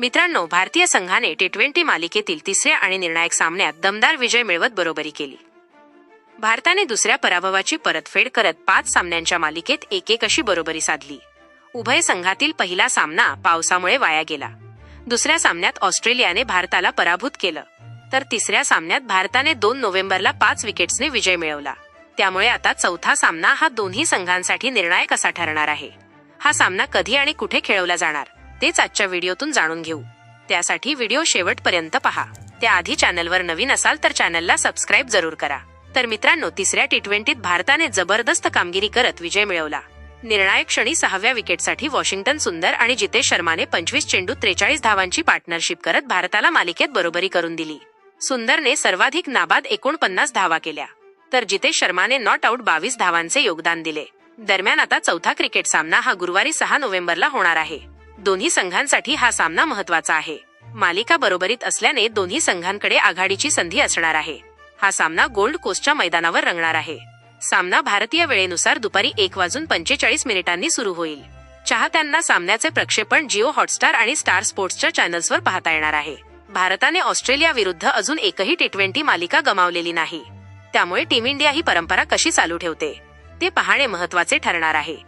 मित्रांनो भारतीय संघाने टी ट्वेंटी मालिकेतील तिसऱ्या आणि निर्णायक सामन्यात दमदार विजय मिळवत बरोबरी केली. भारताने दुसऱ्या पराभवाची परतफेड करत पाच सामन्यांच्या मालिकेत एक एक अशी बरोबरी साधली. उभय संघातील पहिला सामना पावसामुळे वाया गेला. दुसऱ्या सामन्यात ऑस्ट्रेलियाने भारताला पराभूत केलं. तर तिसऱ्या सामन्यात भारताने दोन नोव्हेंबरला पाच विकेट्सने विजय मिळवला. त्यामुळे आता चौथा सामना हा दोन्ही संघांसाठी निर्णायक असा ठरणार आहे. हा सामना कधी आणि कुठे खेळवला जाणार? तेच आजच्या व्हिडिओतून जाणून घेऊ. त्यासाठी व्हिडिओ शेवटपर्यंत पहा. त्याआधी चॅनलवर नवीन असाल तर चॅनलला सबस्क्राईब जरूर करा. तर मित्रांनो तिसऱ्या टी ट्वेंटीत भारताने जबरदस्त कामगिरी करत विजय मिळवला. निर्णायक क्षणी सहाव्या विकेटसाठी वॉशिंग्टन सुंदर आणि जितेश शर्माने पंचवीस चेंडू त्रेचाळीस धावांची पार्टनरशिप करत भारताला मालिकेत बरोबरी करून दिली. सुंदरने सर्वाधिक नाबाद एकोणपन्नास धावा केल्या. तर जितेश शर्माने नॉट आऊट बावीस धावांचे योगदान दिले. दरम्यान आता चौथा क्रिकेट सामना हा गुरुवारी सहा नोव्हेंबरला होणार आहे. दोन्ही संघांसाठी हा सामना महत्त्वाचा आहे. मालिका बरोबरीत असल्याने दोन्ही संघांकडे आघाडीची संधी असणार आहे. हा सामना गोल्ड कोस्टच्या मैदानावर रंगणार आहे. सामना भारतीय वेळेनुसार दुपारी एक वाजून पंचेचाळीस मिनिटांनी सुरू होईल. चाहत्यांना सामन्याचे प्रक्षेपण जिओ हॉटस्टार आणि स्टार स्पोर्ट्सच्या चॅनल्सवर पाहता येणार आहे. भारताने ऑस्ट्रेलिया विरुद्ध अजून एकही टी ट्वेंटी मालिका गमावलेली नाही. त्यामुळे टीम इंडिया ही परंपरा कशी चालू ठेवते? ते पाहणे महत्त्वाचे ठरणार आहे.